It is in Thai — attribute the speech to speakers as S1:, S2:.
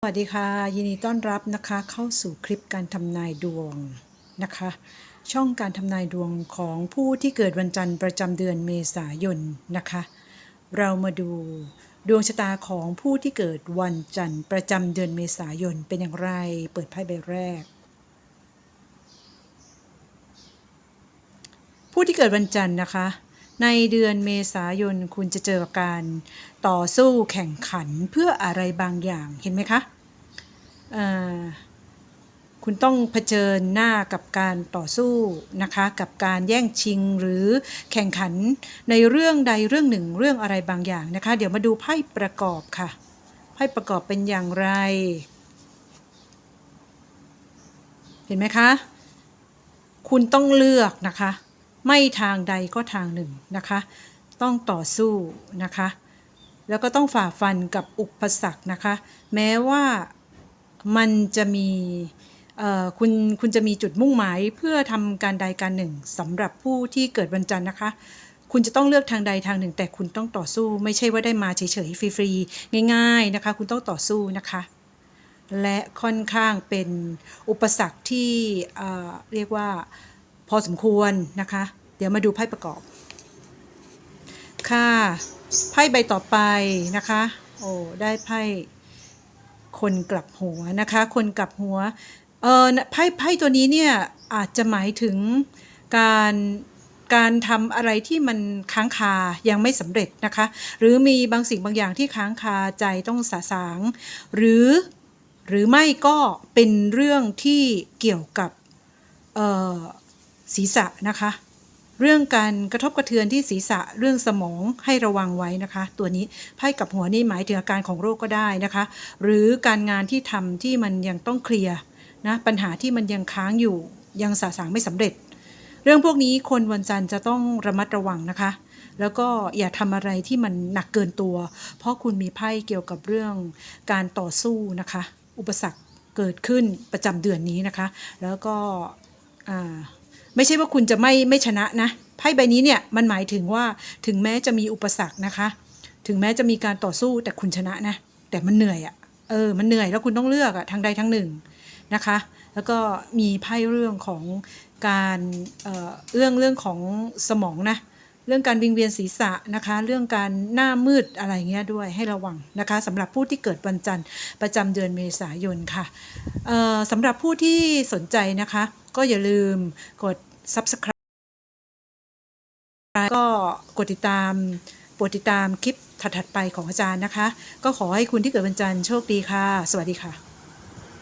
S1: สวัสดีค่ะ ยินดีต้อนรับนะคะเข้าสู่คลิปการทำนายดวงนะคะ ช่องการทำนายดวงของผู้ที่เกิดวันจันทร์ประจำเดือนเมษายนนะคะ เรามาดูดวงชะตาของผู้ที่เกิดวันจันทร์ประจำเดือนเมษายนเป็นอย่างไรเปิดไพ่ใบแรก ผู้ที่เกิดวันจันทร์นะคะ ในเดือนเมษายนคุณจะเจอการต่อสู้แข่งขันเพื่ออะไรบางอย่างเห็นไหมคะคุณต้องเผชิญหน้ากับการต่อสู้นะคะกับการแย่งชิงหรือแข่งขันในเรื่องใดเรื่องหนึ่งเรื่องอะไรบางอย่างนะคะ เดี๋ยวมาดูไพ่ประกอบค่ะไพ่ประกอบเป็นอย่างไร เห็นไหมคะ คุณต้องเลือกนะคะ ไม่ทางใดก็ทางหนึ่งนะคะ ต้องต่อสู้นะคะ แล้วก็ต้องฝ่าฟันกับอุปสรรคนะคะ แม้ว่ามันจะมีคุณคุณจะมีจุดมุ่งหมายเพื่อทำการใดการหนึ่งสำหรับผู้ที่เกิดวันจันทร์นะคะ คุณจะต้องเลือกทางใดทางหนึ่ง แต่คุณต้องต่อสู้ ไม่ใช่ว่าได้มาเฉยๆฟรีๆง่ายๆนะคะ คุณต้องต่อสู้นะคะ และค่อนข้างเป็นอุปสรรคที่เรียกว่า พอสมควรนะคะ เดี๋ยวมาดูไพ่ประกอบ ค่ะไพ่ใบต่อไปนะคะ โอ้ได้ไพ่คนกลับหัวนะคะ คนกลับหัวเออไพ่ไพ่ตัวนี้เนี่ยอาจจะหมายถึงการการทำอะไรที่มันค้างคายังไม่สำเร็จนะคะ หรือมีบางสิ่งบางอย่างที่ค้างคาใจต้องสะสาง หรือหรือไม่ก็เป็นเรื่องที่เกี่ยวกับเอ่อ ศีรษะนะคะ เรื่องการกระทบกระเทือนที่ศีรษะเรื่องสมองให้ระวังไว้นะคะ ตัวนี้ไพ่กับหัวนี่หมายถึงอาการของโรคก็ได้นะคะ หรือการงานที่ทำที่มันยังต้องเคลียร์นะปัญหาที่มันยังค้างอยู่ยังสะสางไม่สำเร็จ เรื่องพวกนี้คนวันจันทร์จะต้องระมัดระวังนะคะ แล้วก็อย่าทำอะไรที่มันหนักเกินตัว เพราะคุณมีไพ่เกี่ยวกับเรื่องการต่อสู้นะคะ อุปสรรคเกิดขึ้นประจำเดือนนี้นะคะ แล้วก็อ่า ไม่ใช่ว่าคุณจะไม่ไม่ชนะนะไพ่ใบนี้เนี่ยมันหมายถึงว่าถึงแม้จะมีอุปสรรคนะคะ ถึงแม้จะมีการต่อสู้แต่คุณชนะนะ แต่มันเหนื่อยอะ่ะเออมันเหนื่อยแล้วคุณต้องเลือกอะทางใดทางหนึ่งนะคะ แล้วก็มีไพ่เรื่องของการเอ่อเรื่องเรื่องของสมองนะเรื่องการวิงเวียนศีรษะนะคะ เรื่องการหน้ามืดอะไรเงี้ยด้วยให้ระวังนะคะสำหรับผู้ที่เกิดวันจันทร์ประจำเดือนเมษายนค่ะเออสำหรับผู้ที่สนใจนะคะ ก็อย่าลืมกด subscribe ก็กดติดตามโปรดติดตามคลิปถัดๆไปของอาจารย์นะคะ ก็ขอให้คุณที่เกิดวันจันทร์โชคดีค่ะ สวัสดีค่ะ